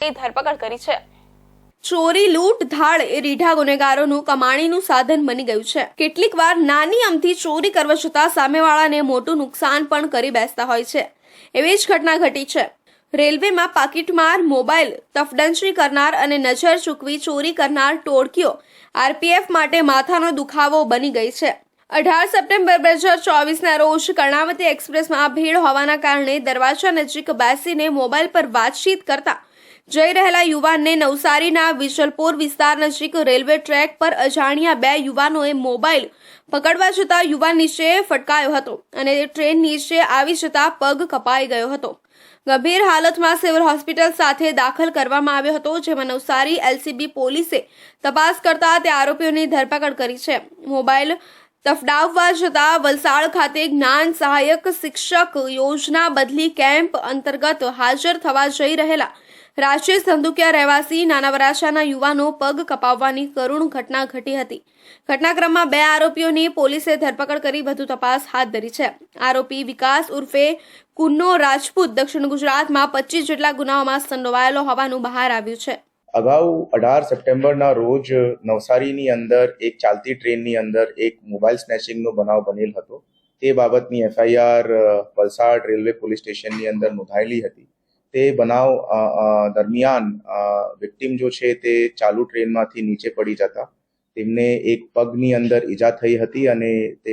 ધરપકડ કરી છે. ચોરી, લૂંટ, ધાડ એ રીઢા ગુનેગારોનું કમાણીનું સાધન બની ગયું છે. કેટલીક વાર નાની અમથી ચોરી કરવા છતાં સામેવાળાને મોટું નુકસાન પણ કરી બેસતા હોય છે. એવી જ ઘટના ઘટી છે. રેલવેમાં પાકીટમાર, મોબાઈલ તફડંચી કરનાર અને નજર ચૂકવી ચોરી કરનાર ટોળકીઓ આરપીએફ માટે માથાનો દુખાવો બની ગઈ છે. અઢાર સપ્ટેમ્બર બે હજાર ચોવીસના રોજ કર્ણાવતી એક્સપ્રેસમાં ભીડ હોવાના કારણે દરવાજા નજીક બેસીને મોબાઈલ પર વાતચીત કરતા જઈ રહેલા યુવાનને નવસારીના વિશલપોર વિસ્તાર નજીક રેલવે ટ્રેક પર અજાણ્યા બે યુવાનોએ મોબાઈલ પકડવા જતા યુવાન નીચે ફટકાયો હતો અને ટ્રેન નીચે આવી જતા પગ કપાઈ ગયો હતો. ગંભીર હાલતમાં સિવિલ હોસ્પિટલ સાથે દાખલ કરવામાં આવ્યો હતો, જેમાં નવસારી એલસીબી પોલીસે તપાસ કરતા તે આરોપીઓની ધરપકડ કરી છે. મોબાઈલ તફડાવવા જતા વલસાડ ખાતે જ્ઞાન સહાયક શિક્ષક યોજના બદલી કેમ્પ અંતર્ગત હાજર થવા જઈ રહેલા રાજેશ સંદુકિયા રહેવાસી નાના વરાછાના યુવાનો પગ કપાવવાની કરુણ ઘટના ઘટી હતી. ઘટનાક્રમમાં બે આરોપીઓની પોલીસે ધરપકડ કરી વધુ તપાસ હાથ ધરી છે. આરોપી વિકાસ ઉર્ફે કુન્નો રાજપૂત દક્ષિણ ગુજરાતમાં પચીસ જેટલા ગુનાઓમાં સંડોવાયેલો હોવાનું બહાર આવ્યું છે. અગાઉ અઢાર સપ્ટેમ્બરના રોજ નવસારીની અંદર એક ચાલતી ટ્રેનની અંદર એક મોબાઈલ સ્નેચિંગનો બનાવ બનેલ હતો. તે બાબતની એફઆઈઆર વલસાડ રેલવે પોલીસ સ્ટેશનની અંદર નોંધાયેલી હતી. તે બનાવ દરમિયાન વિક્ટિમ જો છે તે ચાલુ ટ્રેનમાંથી નીચે પડી જતા. તેમને એક પગની અંદર ઈજા થઈ હતી અને તે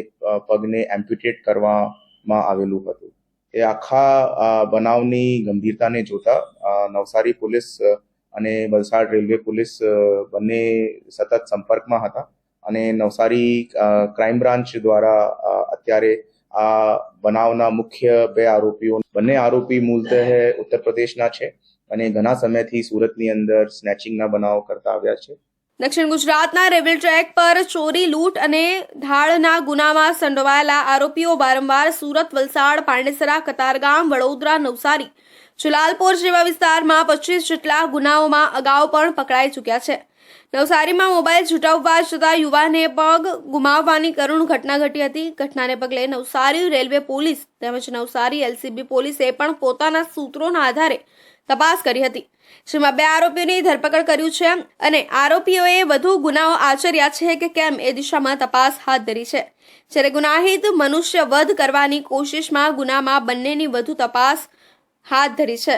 પગને એમ્પ્યુટેટ કરવામાં આવેલું હતું. એ આખા બનાવની ગંભીરતાને જોતા નવસારી પોલીસ અને વલસાડ રેલવે પોલીસ બંને સતત સંપર્કમાં હતા અને નવસારી ક્રાઇમ બ્રાન્ચ દ્વારા અત્યારે આ બનાવના મુખ્ય બે આરોપીઓ બંને આરોપી મૂળતઃ ઉત્તર પ્રદેશના છે અને ઘણા સમયથી સુરતની અંદર સ્નેચિંગના બનાવો કરતા આવ્યા છે. દક્ષિણ ગુજરાતના રેલવે ટ્રેક પર ચોરી લૂંટ અને ધાડના ગુનામાં સંડોવાયેલા આરોપીઓ વારંવાર સુરત વલસાડ પાંડેસરા કતારગામ વડોદરા નવસારી જલાલપોર જેવા વિસ્તારમાં પચીસ જેટલા ગુનાઓમાં અગાઉ પણ પકડાઈ ચૂક્યા છે. નવસારીમાં મોબાઈલ છૂટાવવા જતા યુવાને પગ ગુમાવવાની કરુણ ઘટના ઘટી હતી. ઘટનાને પગલે નવસારી રેલવે પોલીસ તેમજ નવસારી એલસીબી પોલીસે પણ પોતાના સૂત્રોના આધારે તપાસ કરી હતી, જેમાં બે આરોપીઓની ધરપકડ કર્યું છે અને આરોપીઓએ વધુ ગુનાઓ આચર્યા છે કે કેમ એ દિશામાં તપાસ હાથ ધરી છે. જ્યારે ગુનાહિત મનુષ્ય વધ કરવાની કોશિશમાં ગુનામાં બંનેની વધુ તપાસ હાથ ધરી છે.